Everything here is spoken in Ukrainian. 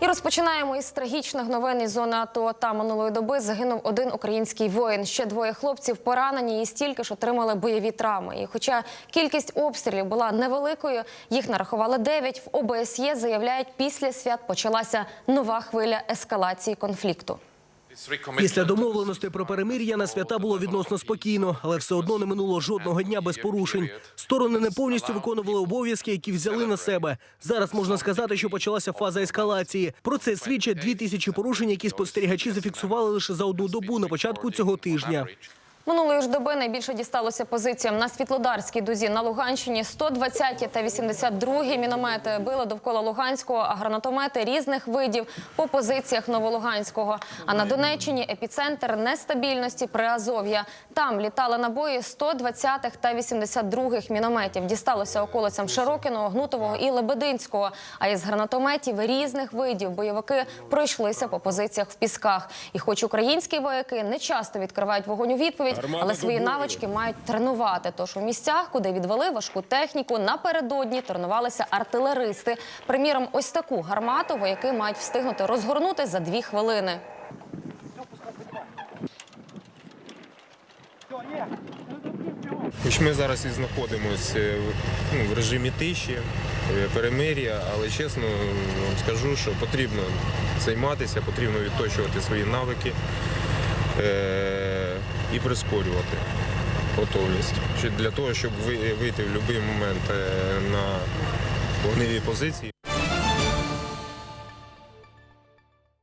І розпочинаємо із трагічних новин із зони АТО. Та минулої доби загинув один український воїн. Ще двоє хлопців поранені і стільки ж отримали бойові травми. І хоча кількість обстрілів була невеликою, їх нарахували дев'ять. В ОБСЄ заявляють, після свят почалася нова хвиля ескалації конфлікту. Після домовленостей про перемир'я на свята було відносно спокійно, але все одно не минуло жодного дня без порушень. Сторони не повністю виконували обов'язки, які взяли на себе. Зараз можна сказати, що почалася фаза ескалації. Про це свідчать дві тисячі порушень, які спостерігачі зафіксували лише за одну добу на початку цього тижня. Минулої ж доби найбільше дісталося позиціям на Світлодарській дузі на Луганщині. 120 та 82 міномети били довкола Луганського, а гранатомети різних видів по позиціях Новолуганського. А на Донеччині епіцентр нестабільності Приазов'я. Там літали набої 120-х та 82-х мінометів. Дісталося околицям Широкіного, Гнутового і Лебединського. А із гранатометів різних видів бойовики пройшлися по позиціях в пісках. І хоч українські вояки не часто відкривають вогонь у відповідь, але свої навички мають тренувати. Тож у місцях, куди відвели важку техніку, напередодні тренувалися артилеристи. Приміром, ось таку гармату вояки мають встигнути розгорнути за дві хвилини. Хоч ми зараз і знаходимося ну, в режимі тиші, е, перемир'я, але чесно вам скажу, що потрібно займатися, потрібно відточувати свої навики е- і прискорювати готовність. Для того, щоб вийти в будь-який момент е, на вогневі позиції.